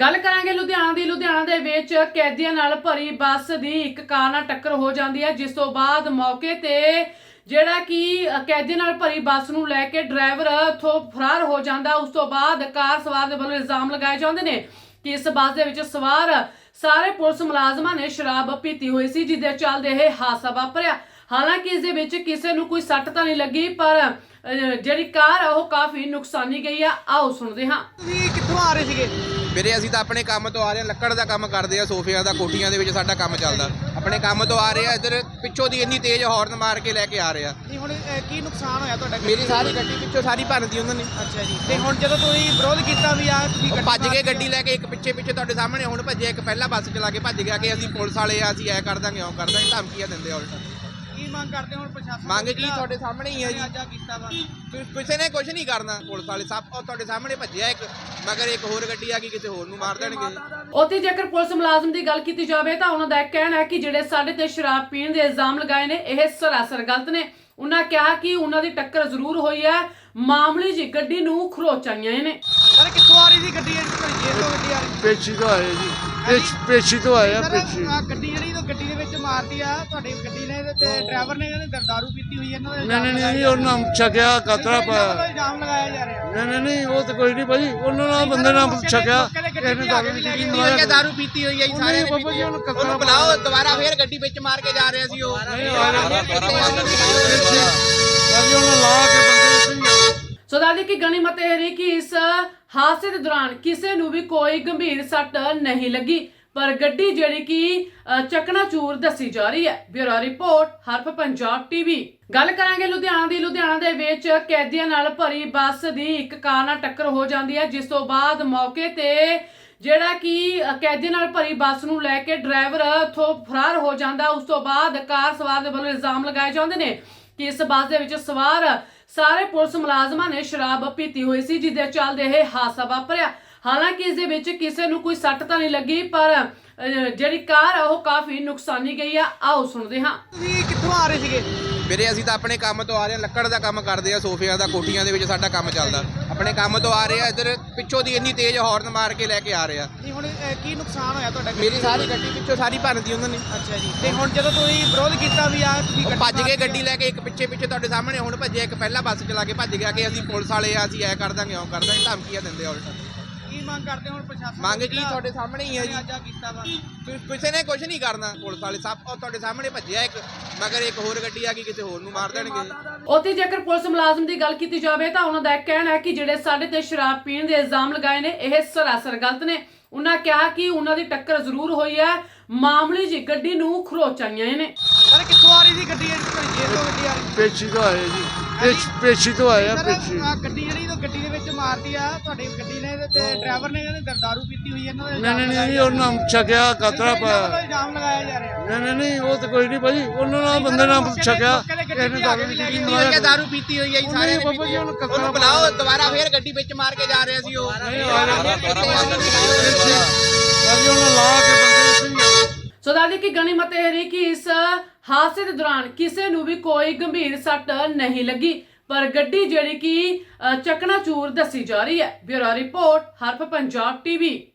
ਗੱਲ ਕਰਾਂਗੇ ਲੁਧਿਆਣਾ ਦੀ। ਲੁਧਿਆਣਾ ਦੇ ਵਿੱਚ ਕੈਦੀਆਂ ਨਾਲ ਭਰੀ ਬੱਸ ਦੀ ਇੱਕ ਕਾਰ ਨਾਲ ਟੱਕਰ ਹੋ ਜਾਂਦੀ ਹੈ। ਜਿਸ ਤੋਂ ਬਾਅਦ ਮੌਕੇ ਤੇ ਜਿਹੜਾ ਕਿ ਕੈਦੀਆਂ ਨਾਲ ਭਰੀ ਬੱਸ ਨੂੰ ਲੈ ਕੇ ਡਰਾਈਵਰ ਉੱਥੋਂ ਫਰਾਰ ਹੋ ਜਾਂਦਾ। ਉਸ ਤੋਂ ਬਾਅਦ ਕਾਰ ਸਵਾਰ ਦੇ ਵੱਲੋਂ ਇਲਜ਼ਾਮ ਲਗਾਏ ਜਾਂਦੇ ਨੇ ਕਿ ਇਸ ਬੱਸ ਦੇ ਵਿੱਚ ਸਵਾਰ ਸਾਰੇ ਪੁਲਿਸ ਮੁਲਾਜ਼ਮਾਂ ਨੇ ਸ਼ਰਾਬ ਪੀਤੀ ਹੋਈ ਸੀ ਜਿਹਦੇ ਚੱਲਦੇ ਇਹ ਹਾਦਸਾ ਵਾਪਰਿਆ। ਹਾਲਾਂਕਿ ਇਸ ਦੇ ਵਿੱਚ ਕਿਸੇ ਨੂੰ ਕੋਈ ਸੱਟ ਤਾਂ ਨਹੀਂ ਲੱਗੀ, ਪਰ ਜਿਹੜੀ ਕਾਰ ਆ, ਉਹ ਕਾਫੀ ਨੁਕਸਾਨੀ ਗਈ ਆ। ਆਓ ਸੁਣਦੇ ਹਾਂ। ਤੁਸੀਂ ਕਿੱਥੋਂ ਆ ਰਹੇ ਸੀਗੇ? ਵੀਰੇ ਅਸੀਂ ਤਾਂ ਆਪਣੇ ਕੰਮ ਤੋਂ ਆ ਰਹੇ ਹਾਂ ਲੱਕੜ ਦਾ ਕੰਮ ਕਰਦੇ ਆ ਸੋਫਿਆਂ ਦਾ ਕੋਠੀਆਂ ਦੇ ਵਿੱਚ ਸਾਡਾ ਕੰਮ ਚੱਲਦਾ। ਆਪਣੇ ਕੰਮ ਤੋਂ ਆ ਰਹੇ ਆ ਇੱਧਰ ਪਿੱਛੋਂ ਦੀ ਇੰਨੀ ਤੇਜ਼ ਹਾਰਨ ਮਾਰ ਕੇ ਲੈ ਕੇ ਆ ਰਹੇ ਆ। ਨਹੀਂ ਹੁਣ ਅਹ, ਕੀ ਨੁਕਸਾਨ ਹੋਇਆ ਤੁਹਾਡਾ ਮੇਰੀ ਸਾਰੀ ਗੱਡੀ ਪਿੱਛੋਂ ਸਾਰੀ ਭੰਨਦੀ ਉਹਨਾਂ ਨੇ। ਅੱਛਾ ਜੀ ਤੇ ਹੁਣ ਜਦੋਂ ਤੁਸੀਂ ਵਿਰੋਧ ਕੀਤਾ ਵੀ ਆ ਤੁਸੀਂ ਉਹ ਭੱਜ ਮਾਰ- ਗੱਡੀ ਲੈ ਕੇ ਇੱਕ ਪਿੱਛੇ ਪਿੱਛੇ ਤੁਹਾਡੇ ਸਾਹਮਣੇ ਹੁਣ ਭੱਜਿਆ ਇੱਕ ਪਹਿਲਾਂ ਬੱਸ ਚਲਾ ਕੇ ਭੱਜ ਗਿਆ ਕਿ ਅਸੀਂ ਪੁਲਿਸ ਵਾਲੇ ਆ ਅਸੀਂ ਐ ਕਰ ਦਾਂਗੇ ਉਹ ਕਰ ਦਾਂਗੇ ਧਮਕੀਆਂ ਦਿੰਦੇ ਆ ਉਲਟਾ। ਕੀ ਮੰਗ ਕਰਦੇ ਹੁਣ ਪ੍ਰਸ਼ਾਸਨ ਮੰਗ ਕੀ ਤੁਹਾਡੇ ਸਾਹਮਣੇ ਹੀ ਆ ਜੀ। ਅੱਜ ਆ ਕੀਤਾ ਵਾ? ਤੁ- ਕਿਸੇ ਨੇ ਕੁਝ ਨਹੀਂ ਕਰਨਾ ਪੁਲਿਸ ਵਾਲੇ ਸਭ ਉਹ ਤੁਹਾਡੇ ਸਾਹਮਣੇ ਭੱਜਿਆ ਇੱਕ ਮਗਰ ਇੱਕ ਹੋਰ ਗੱਡੀ ਆ ਗਈ ਕਿਸੇ ਹੋਰ ਨੂੰ ਮਾਰ ਦੇਣਗੇ। ਉੱਥੇ ਜੇਕਰ ਪੁਲਿਸ ਮੁਲਾਜ਼ਮ ਦੀ ਗੱਲ ਕੀਤੀ ਜਾਵੇ ਤਾਂ ਉਹਨਾਂ ਦਾ ਇਹ ਕਹਿਣਾ ਹੈ ਕਿ ਜਿਹੜੇ ਸਾਡੇ ਤੇ ਸ਼ਰਾਬ ਪੀਣ ਦੇ ਇਲਜ਼ਾਮ ਲਗਾਏ ਨੇ ਇਹ ਸਰਾਸਰ ਗਲਤ ਨੇ। ਉਹਨਾਂ ਕਿਹਾ ਕਿ ਉਹਨਾਂ ਦੀ ਟੱਕਰ ਜ਼ਰੂਰ ਹੋਈ ਹੈ। ਮਾਮੂਲੀ ਜੀ ਗੱਡੀ ਨੂੰ ਖਰੋਚਾਈਆਂ ਨੇ। ਸਰ ਕਿੱਥੋਂ ਆ ਰਹੀ ਸੀ ਗੱਡੀ? ਜਿਹੜੀ ਤੁਹਾਡੀ ਤੋਂ ਗੱਡੀ ਆ ਰਹੀ ਪੇਚੀ ਤੋਂ ਆਏ ਜੀ। ਪੇਚ ਪੇਚੀ ਤੋਂ ਆਏ ਆ ਸਰ ਪੇਚੀ। ਆਹ ਗੱਡੀ ਜਿਹੜੀ ਗੱਡੀ ਦੇ ਵਿੱਚ ਮਾਰਦੀ ਆ ਤੁਹਾਡੀ ਗੱਡੀ ਨੇ ਤੇ ਡਰਾਈਵਰ ਨੇ ਇਹਨੇ ਦਾਰੂ ਪੀਤੀ ਹੋਈ ਇਹਨਾਂ ਦਾ ਨਹੀਂ ਨਹੀਂ ਨਹੀਂ ਉਹਨਾਂ ਛਕਿਆ ਕਤਰਾ ਪਾਇਆ ਇਲਜ਼ਾਮ ਲਗਾਇਆ ਜਾ ਰਿਹਾ। ਨਹੀਂ ਨਹੀਂ ਨਹੀਂ ਉਹ ਤਾਂ ਕੋਈ ਨਹੀਂ ਭਾਜੀ ਉਹਨਾਂ ਨਾਲ ਬੰਦੇ ਨਾਲ ਛਕਿਆ। ਇਹਨੇ ਦਾਰੂ ਪੀਤੀ ਹੋਈ ਹੈ ਦਾਰੂ ਪੀਤੀ ਹੋਈ ਹੈ ਜੀ ਸਾਰਿਆਂ ਨੇ ਬਾਬਾ ਜੀ ਉਹਨੂੰ ਉਹਨੂੰ ਬੁਲਾਓ ਦੁਬਾਰਾ ਫੇਰ ਗੱਡੀ ਵਿੱਚ ਮਾਰ ਕੇ ਜਾ ਰਿਹਾ ਸੀ ਉਹ। ਉਹਨਾਂ ਲਾ ਕੇ ਬੰਦੇ ਸਿੰਘ ਸੋ ਦੱਸਦੀ ਕਿ ਗਣੀਮਤ ਇਹ ਰਹੀ ਕਿ ਇਸ ਹਾਦਸੇ ਦੇ ਦੌਰਾਨ ਕਿਸੇ ਨੂੰ ਵੀ ਕੋਈ ਗੰਭੀਰ ਸੱਟ ਨਹੀਂ ਲੱਗੀ। ਪਰ ਗੱਡੀ ਜਿਹੜੀ ਕਿ ਅ, ਚਕਨਾਚੂਰ ਦੱਸੀ ਜਾ ਰਹੀ ਹੈ। Bureau report Haraf Punjab TV. ਗੱਲ ਕਰਾਂਗੇ ਲੁਧਿਆਣਾ ਦੀ। ਲੁਧਿਆਣਾ ਦੇ ਵਿੱਚ ਕੈਦੀਆਂ ਨਾਲ ਭਰੀ ਬੱਸ ਦੀ ਇੱਕ ਕਾਰ ਨਾਲ ਟੱਕਰ ਹੋ ਜਾਂਦੀ ਹੈ। ਜਿਸ ਤੋਂ ਬਾਅਦ ਮੌਕੇ ਤੇ ਜਿਹੜਾ ਕਿ ਅ, ਕੈਦੀਆਂ ਨਾਲ ਭਰੀ ਬੱਸ ਨੂੰ ਲੈ ਕੇ ਡਰਾਈਵਰ ਉੱਥੋਂ ਫਰਾਰ ਹੋ ਜਾਂਦਾ। ਉਸ ਤੋਂ ਬਾਅਦ ਕਾਰ ਸਵਾਰ ਦੇ ਵੱਲੋਂ ਇਲਜ਼ਾਮ ਲਗਾਏ ਜਾਂਦੇ ਨੇ ਕਿ ਇਸ ਬੱਸ ਦੇ ਵਿੱਚ ਸਵਾਰ ਸਾਰੇ ਪੁਲਿਸ ਮੁਲਾਜ਼ਮਾਂ ਨੇ ਸ਼ਰਾਬ ਪੀਤੀ ਹੋਈ ਸੀ ਜਿਹਦੇ ਚੱਲਦੇ ਇਹ ਹਾਦਸਾ ਵਾਪਰਿਆ। ਹਾਲਾਂਕਿ ਇਸ ਦੇ ਵਿੱਚ ਕਿਸੇ ਨੂੰ ਕੋਈ ਸੱਟ ਤਾਂ ਨਹੀਂ ਲੱਗੀ ਪਰ ਜਿਹੜੀ ਕਾਰ ਆ ਉਹ ਕਾਫੀ ਨੁਕਸਾਨੀ ਗਈ ਆ। ਆਓ ਸੁਣਦੇ ਹਾਂ। ਤੁਸੀਂ ਕਿੱਥੋਂ ਆ ਰਹੇ ਸੀਗੇ? ਵੀਰੇ ਅਸੀਂ ਤਾਂ ਆਪਣੇ ਕੰਮ ਤੋਂ ਆ ਰਹੇ ਹਾਂ। ਲੱਕੜ ਦਾ ਕੰਮ ਕਰਦੇ ਆ ਸੋਫਿਆਂ ਦਾ ਕੋਠੀਆਂ ਦੇ ਵਿੱਚ ਸਾਡਾ ਕੰਮ ਚੱਲਦਾ। ਆਪਣੇ ਕੰਮ ਤੋਂ ਆ ਰਹੇ ਆ ਇੱਧਰ ਪਿੱਛੋਂ ਦੀ ਇੰਨੀ ਤੇਜ਼ ਹਾਰਨ ਮਾਰ ਕੇ ਲੈ ਕੇ ਆ ਰਹੇ ਆ। ਨਹੀਂ ਹੁਣ ਅਹ, ਕੀ ਨੁਕਸਾਨ ਹੋਇਆ ਤੁਹਾਡਾ ਮੇਰੀ ਸਾਰੀ ਗੱਡੀ ਪਿੱਛੋਂ ਸਾਰੀ ਭੰਨਦੀ ਉਹਨਾਂ ਨੇ। ਅੱਛਾ ਜੀ। ਤੇ ਹੁਣ ਜਦੋਂ ਤੁਸੀਂ ਵਿਰੋਧ ਕੀਤਾ ਵੀ ਆ ਤੁਸੀਂ ਉਹ ਭੱਜ ਗਏ ਮਾਰ- ਗੱਡੀ ਲੈ ਕੇ ਇੱਕ ਪਿੱਛੇ ਪਿੱਛੇ ਤੁਹਾਡੇ ਸਾਹਮਣੇ ਹੁਣ ਭੱਜਿਆ ਇੱਕ ਪਹਿਲਾਂ ਬੱਸ ਚਲਾ ਕੇ ਭੱਜ ਗਿਆ ਕਿ ਅਸੀਂ ਪੁਲਿਸ ਵਾਲੇ ਆ ਅਸੀਂ ਐ ਕਰ ਦਾਂਗੇ ਉਹ ਕਰ ਦਾਂਗੇ ਧਮਕੀਆਂ ਦਿੰਦੇ ਆ ਉਲਟਾ। ਕੀ ਮੰਗ ਕਰਦੇ ਹੁਣ ਪ੍ਰਸ਼ਾਸਨ ਮੰਗ ਕੀ ਤੁਹਾਡੇ ਸਾਹਮਣੇ ਹੀ ਆ ਜੀ। ਅੱਜ ਆ ਕੀਤਾ ਵਾ। ਤੁ- ਕਿਸੇ ਨੇ ਕੁਝ ਨਹੀਂ ਕਰਨਾ ਪੁਲਿਸ ਵਾਲੇ ਸਭ ਉਹ ਤੁਹਾਡੇ ਸਾਹਮਣੇ ਭੱਜਿਆ ਇੱਕ ਮਗਰ ਇੱਕ ਹੋਰ ਗੱਡੀ ਆ ਗਈ ਕਿਸੇ ਹੋਰ ਨੂੰ ਮਾਰ ਦੇਣਗੇ। ਉੱਥੇ ਜੇਕਰ ਪੁਲਿਸ ਮੁਲਾਜ਼ਮ ਦੀ ਗੱਲ ਕੀਤੀ ਜਾਵੇ ਤਾਂ ਉਹਨਾਂ ਦਾ ਇਹ ਕਹਿਣਾ ਹੈ ਕਿ ਜਿਹੜੇ ਸਾਡੇ ਤੇ ਸ਼ਰਾਬ ਪੀਣ ਦੇ ਇਲਜ਼ਾਮ ਲਗਾਏ ਨੇ ਇਹ ਸਰਾਸਰ ਗਲਤ ਨੇ। ਉਹਨਾਂ ਕਿਹਾ ਕਿ ਉਹਨਾਂ ਦੀ ਟੱਕਰ ਜ਼ਰੂਰ ਹੋਈ ਹੈ। ਮਾਮੂਲੀ ਜੀ ਗੱਡੀ ਨੂੰ ਖਰੋਚਾਈਆਂ ਨੇ। ਸਰ ਕਿੱਥੋਂ ਆ ਰਹੀ ਸੀ ਗੱਡੀ? ਜਿਹੜੀ ਤੁਹਾਡੀ ਜੇਲ੍ਹ ਤੋਂ ਗੱਡੀ ਆ ਰਹੀ ਪੇਚੀ ਤੋਂ ਆਏ ਜੀ। ਪੇਚ ਪੇਚੀ ਤੋਂ ਆਏ ਆ ਸਰ ਪੇਚੀ। ਆਹ ਗੱਡੀ ਜਿਹੜੀ ਉਹ ਗੱਡੀ ਦੇ ਵਿੱਚ ਮਾਰਦੀ ਆ ਤੁਹਾਡੀ ਗੱਡੀ ਨੇ ਤੇ ਡਰਾਈਵਰ ਨੇ ਇਹਨੇ ਦਾਰੂ ਪੀਤੀ ਹੋਈ ਹੈ ਇਹਨਾਂ ਦਾ ਨਹੀਂ ਨਹੀਂ ਨਹੀਂ ਉਹਨਾਂ ਛਕਿਆ ਕਤਰਾ ਪਾਇਆ ਇਲਜ਼ਾਮ ਲਗਾਇਆ ਜਾ ਰਿਹਾ ਨਹੀਂ ਨਹੀਂ ਨਹੀਂ ਉਹ ਤਾਂ ਕੋਈ ਨਹੀਂ ਭਾਜੀ। ਉਹਨਾਂ ਨਾਲ ਬੰਦੇ ਨਾਲ ਛਕਿਆ। ਇਹਨੇ ਦਾਰੂ ਪੀਤੀ ਹੋਈ ਹੈ ਦਾਰੂ। ਪੀਤੀ ਹੋਈ ਹੈ ਜੀ ਸਾਰਿਆਂ ਨੇ ਬਾਬਾ ਜੀ ਉਹਨੂੰ ਉਹਨੂੰ ਬੁਲਾਓ ਦੁਬਾਰਾ ਫੇਰ ਗੱਡੀ ਵਿੱਚ ਮਾਰ ਕੇ ਜਾ ਰਿਹਾ ਸੀ ਉਹ। ਭਾਜੀ ਉਹਨਾਂ ਲਾ ਕੇ ਬੰਦੇ ਸਿੰਘ ਸੋ ਦੱਸਦੀ ਕਿ ਗਣੀਮਤ ਇਹ ਰਹੀ ਕਿ ਇਸ ਹਾਦਸੇ ਦੇ ਦੌਰਾਨ ਕਿਸੇ ਨੂੰ ਵੀ ਕੋਈ ਗੰਭੀਰ ਸੱਟ ਨਹੀਂ ਲੱਗੀ ਪਰ ਗੱਡੀ ਜਿਹੜੀ ਕਿ ਅ, ਚਕਨਾਚੂਰ ਦੱਸੀ ਜਾ ਰਹੀ ਹੈ bureau report Haraf Punjab TV